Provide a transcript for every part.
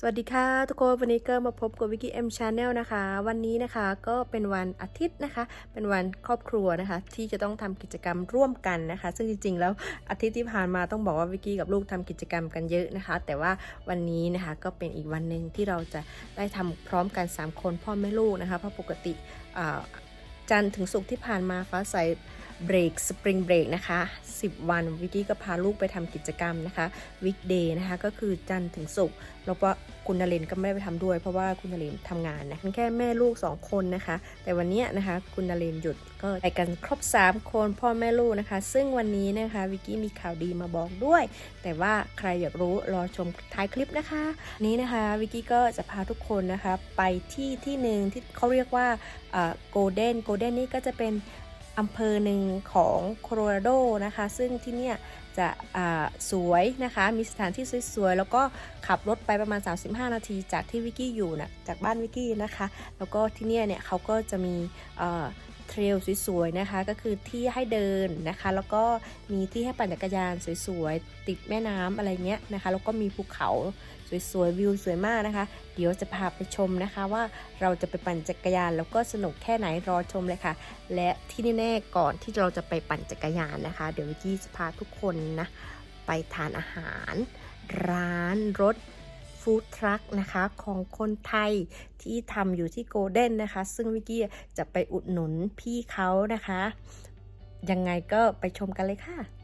สวัสดีค่ะทุกคนวันนี้ก็มาพบกับวิกกี้เอ็มชาแนลนะคะ วันนี้นะคะก็เป็นวันอาทิตย์นะคะ เป็นวันครอบครัวนะคะ ที่จะต้องทำกิจกรรมร่วมกันนะคะ ซึ่งจริงๆ แล้วอาทิตย์ที่ผ่านมาต้องบอกว่าวิกกี้กับลูกทำกิจกรรมกันเยอะนะคะ แต่ว่าวันนี้นะคะก็เป็นอีกวันหนึ่งที่เราจะได้ทำพร้อมกัน 3 คนพ่อแม่ลูกนะคะเพราะปกติอ่าจันทร์ถึงศุกร์ที่ผ่านมาฟ้าใส เบรกสปริงเบรกนะคะ 10 วันวิกกี้ก็พาลูกไปทำกิจกรรมนะคะวิกเดย์นะคะ ก็คือจันทร์ถึงศุกร์แล้วก็คุณนรินทร์ก็ไม่ได้ไปทำด้วย เพราะว่าคุณนรินทร์ทำงานนะแค่แม่ลูก 2 คนนะคะ แต่วันนี้นะคะคุณนรินทร์หยุดก็ไปกันครบ 3 คนพ่อแม่ลูกนะคะ ซึ่งวันนี้นะคะวิกกี้มีข่าวดีมาบอกด้วย แต่ว่าใครอยากรู้รอชมท้ายคลิปนะคะ นี้นะคะวิกกี้ก็จะพาทุกคนนะคะไปที่ที่หนึ่งที่เขาเรียกว่าโกลเด้นโกลเด้นนี่ก็จะเป็น อำเภอหนึ่งของโคโลราโดนะคะ ซึ่งที่เนี่ยจะสวยนะคะ มีสถานที่สวยๆ แล้วก็ขับรถไปประมาณ 35 นาทีจากที่วิกกี้อยู่นะจากบ้านวิกกี้นะคะ แล้วก็ที่เนี่ยเนี่ยเขาก็จะมี เทรลสวยๆนะคะก็คือที่ให้เดินนะคะ แล้วก็มีที่ให้ปั่นจักรยานสวยๆ ติดแม่น้ำอะไรเงี้ยนะคะ แล้วก็มีภูเขาสวยๆวิวสวยมากนะคะ เดี๋ยวจะพาไปชมนะคะว่าเราจะไปปั่นจักรยาน แล้วก็สนุกแค่ไหนรอชมเลยค่ะ และที่แน่ๆก่อนที่เราจะไปปั่นจักรยานนะคะ เดี๋ยววิกกี้จะพาทุกคนนะไปทานอาหาร ร้านรถ ฟู้ดทรัคนะคะ ของคนไทยที่ทำอยู่ที่โกลเด้นนะคะ ซึ่งวิกกี้จะไปอุดหนุนพี่เขานะคะ ยังไงก็ไปชมกันเลยค่ะ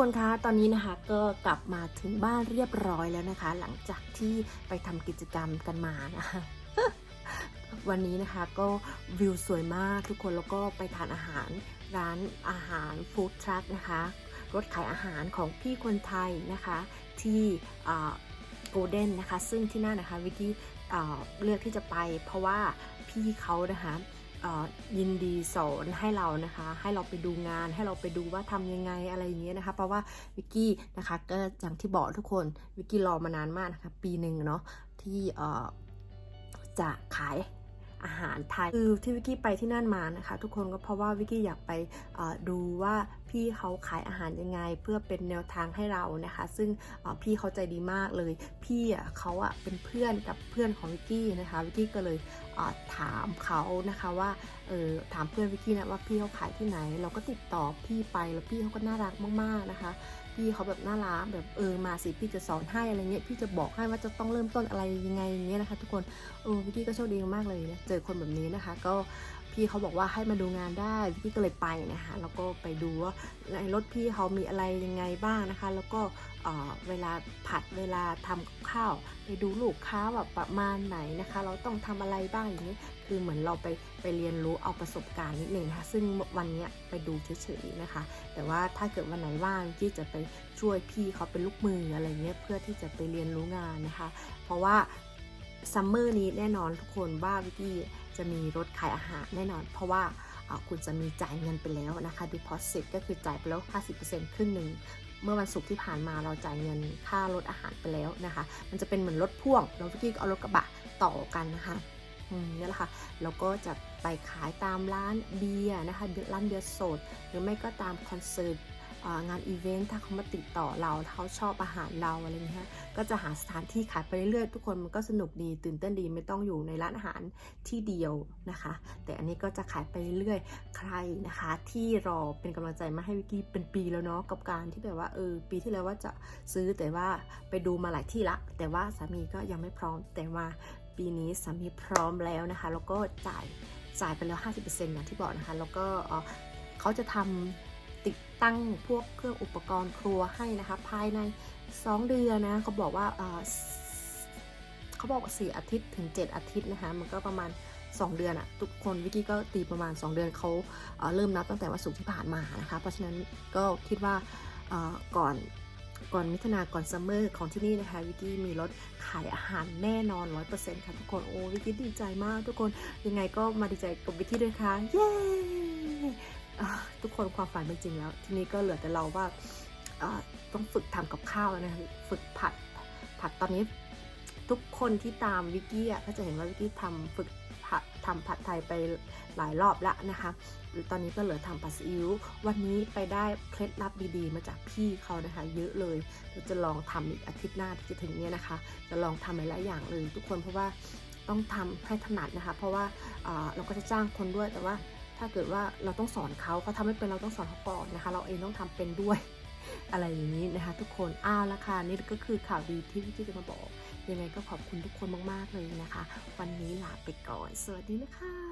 คนคะ ตอนนี้นะคะก็กลับมาถึงบ้านเรียบร้อยแล้วนะคะ หลังจากที่ไปทำกิจกรรมกันมานะคะวันนี้นะคะก็วิวสวยมากทุกคนแล้วก็ไปทานอาหารร้านอาหารฟู้ดทรัคนะคะรถขายอาหารของพี่คนไทยนะคะ ที่โกลเด้นนะคะ ซึ่งที่นั่นนะคะวิกกี้อ่าเลือกที่จะไปเพราะว่าพี่เขานะคะ ยินดีสอนให้เรานะคะ ให้เราไปดูงาน ให้เราไปดูว่าทำยังไงอะไรอย่างเงี้ยนะคะ เพราะว่าวิกกี้นะคะก็อย่างที่บอกทุกคนวิกกี้รอมานานมากนะคะ ปีหนึ่งเนาะที่จะขาย อาหารไทย คือที่วิกกี้ไปที่นั่นมานะคะ ทุกคนก็เพราะว่าวิกกี้อยากไปดูว่าพี่เขาขายอาหารยังไง เพื่อเป็นแนวทางให้เรานะคะ ซึ่งพี่เขาใจดีมากเลย พี่เขาอะเป็นเพื่อนกับเพื่อนของวิกกี้นะคะวิกกี้ก็เลยถามเขานะคะว่าเออถามเพื่อนวิกกี้นะว่าพี่เขาขายที่ไหน เราก็ติดต่อพี่ไปแล้วพี่เขาก็น่ารักมากๆนะคะ พี่เขาแบบน่ารักแบบเออมาสิพี่จะสอนให้อะไรเงี้ยพี่จะบอกให้ว่าจะต้องเริ่มต้นอะไรยังไงอย่างเงี้ยนะคะ ทุกคนเออพี่ก็โชคดีมากเลยนะเจอคนแบบนี้นะคะ ก็ พี่เขาบอกว่าให้มาดูงานได้วิกกี้ก็เลยไปนะคะแล้วก็ไปดูว่าในรถพี่เขามีอะไรยังไงบ้างนะคะ แล้วก็เวลาผัดเวลาทำข้าว ไปดูลูกค้าแบบประมาณไหนนะคะ เราต้องทำอะไรบ้างอย่างนี้ คือเหมือนเราไปไปเรียนรู้เอาประสบการณ์นิดหนึ่งนะคะซึ่งวันเนี้ยไปดูเฉยๆนะคะ แต่ว่าถ้าเกิดวันไหนว่างที่จะไปช่วยพี่เขาเป็นลูกมืออะไรเงี้ยเพื่อที่จะไปเรียนรู้งานนะคะ เพราะว่า ซัมเมอร์นี้แน่นอนทุกคนว่าวิกกี้จะมีรถขายอาหารแน่นอน เพราะว่าคุณจะมีจ่ายเงินไปแล้วนะคะ deposit ก็คือจ่ายไปแล้ว 50%ครึ่งหนึ่งเมื่อวันศุกร์ที่ผ่านมาเราจ่ายเงินค่ารถอาหารไปแล้วนะคะ มันจะเป็นเหมือนรถพ่วงแล้ววิกกี้ก็เอารถกระบะต่อกันนะคะนี่แหละค่ะแล้วก็จะไปขายตามร้านเบียร์นะคะร้านเบียร์สด หรือไม่ก็ตามคอนเสิร์ต งานอีเวนต์ถ้าเขามาติดต่อเราเขาชอบอาหารเราอะไรเงี้ยก็จะหาสถานที่ขายไปเรื่อยๆทุกคนมันก็สนุกดีตื่นเต้นดีไม่ต้องอยู่ในร้านอาหารที่เดียวนะคะ แต่อันนี้ก็จะขายไปเรื่อยๆใครนะคะ ที่รอเป็นกำลังใจมาให้วิกกี้เป็นปีแล้วเนาะกับการที่แบบว่าเออปีที่แล้วว่าจะซื้อแต่ว่าไปดูมาหลายที่ละ แต่ว่าสามีก็ยังไม่พร้อม แต่ว่าปีนี้สามีพร้อมแล้วนะคะ แล้วก็จ่ายจ่ายไปแล้ว 50%อย่างที่บอกนะคะ แล้วก็เอ่อเขาจะทำ ติดตั้งพวกเครื่องอุปกรณ์ครัวให้นะคะ ภายใน 2 เดือนนะเขาบอกว่าเขาบอกว่า4อาทิตย์ถึง 7 อาทิตย์นะคะ มันก็ประมาณ 2 เดือนอะทุกคนวิกกี้ก็ตีประมาณ 2 เดือนเขาเเริ่มนับตั้งแต่วันศุกร์ที่ผ่านมานะคะ เพราะฉะนั้นก็คิดว่าก่อนก่อนมิถุนาก่อนซัมเมอร์ของที่นี่นะคะวิกกี้มีรถขายอาหารแน่นอน 100%ค่ะทุกคน โอ้วิกกี้ดีใจมากทุกคนยังไงก็มาดีใจกับวิกกี้ด้วยค่ะ เย้ ทุกคนความฝันเป็นจริงแล้ว ทีนี้ก็เหลือแต่เราว่าต้องฝึกทำกับข้าวนะคะฝึกผัดผัดตอนนี้ทุกคนที่ตามวิกกี้อะก็จะเห็นว่าวิกกี้ทำฝึกผัดทำผัดไทยไปหลายรอบแล้วนะคะหรือตอนนี้ก็เหลือทำผัดซีอิ๊ววันนี้ไปได้เคล็ดลับดีๆ มาจากพี่เขานะคะ เยอะเลยเราจะลองทำอีกอาทิตย์หน้าที่จะถึงเนี้ยนะคะ จะลองทำหลายๆอย่างเลยทุกคนเพราะว่าต้องทำให้ถนัดนะคะ เพราะว่าเราก็จะจ้างคนด้วยแต่ว่า ถ้าเกิดว่าเราต้องสอนเขาเขาทำไม่เป็นเราต้องสอนเขาก่อนนะคะ เราเองต้องทำเป็นด้วยอะไรอย่างนี้นะคะ ทุกคนอ้าวละค่ะนี่ก็คือข่าวดีที่พี่จะมาบอก ยังไงก็ขอบคุณทุกคนมาก ๆ เลยนะคะ วันนี้ลาไปก่อน สวัสดีนะคะ